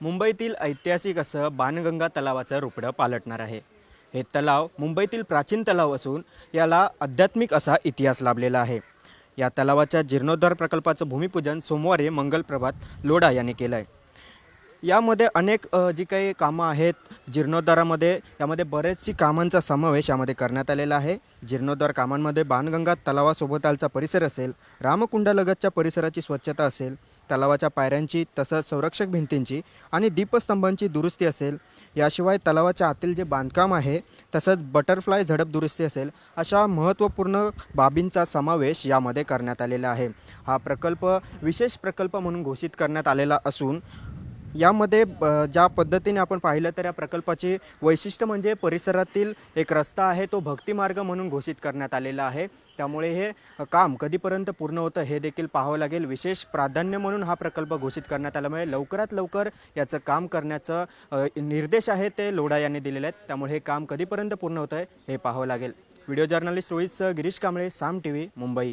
मुंबईतील ऐतिहासिक असं बाणगंगा तलावाचं रुपडं पालटणार आहे. हे तलाव मुंबईतील प्राचीन तलाव असून याला आध्यात्मिक असा इतिहास लाभलेला आहे. या तलावाच्या जीर्णोद्धार प्रकल्पाचं भूमिपूजन सोमवारी मंगलप्रभात लोढा यांनी केलं आहे यामध्ये अनेक जी काही कामं आहेत जीर्णोद्धारामध्ये यामध्ये बरेचशी कामांचा समावेश यामध्ये करण्यात आलेला आहे. जीर्णोद्धार कामांमध्ये बाणगंगा तलावासोबतालचा परिसर असेल रामकुंडालगतच्या परिसराची स्वच्छता असेल तलावाच्या पायऱ्यांची तसंच संरक्षक भिंतींची आणि दीपस्तंभांची दुरुस्ती असेल. याशिवाय तलावाच्या आतील जे बांधकाम आहे तसंच बटरफ्लाय झडप दुरुस्ती असेल अशा महत्त्वपूर्ण बाबींचा समावेश यामध्ये करण्यात आलेला आहे. हा प्रकल्प विशेष प्रकल्प म्हणून घोषित करण्यात आलेला असून यामध्ये ज्या पद्धतीने आपण पाहिलं तर या प्रकल्पाचे वैशिष्ट्य म्हणजे परिसरातील एक रस्ता आहे तो भक्तिमार्ग म्हणून घोषित करण्यात आलेला आहे. त्यामुळे हे काम कधीपर्यंत पूर्ण होतं हे देखील पाहावं लागेल. विशेष प्राधान्य म्हणून हा प्रकल्प घोषित करण्यात आल्यामुळे म्हणजे लवकरात लवकर याचं काम करण्याचं निर्देश आहे ते लोढा यांनी दिलेले आहेत. त्यामुळे हे काम कधीपर्यंत पूर्ण होतं आहे हे पाहावं लागेल. Video journalist Rohit Girish Kamble Saam TV Mumbai.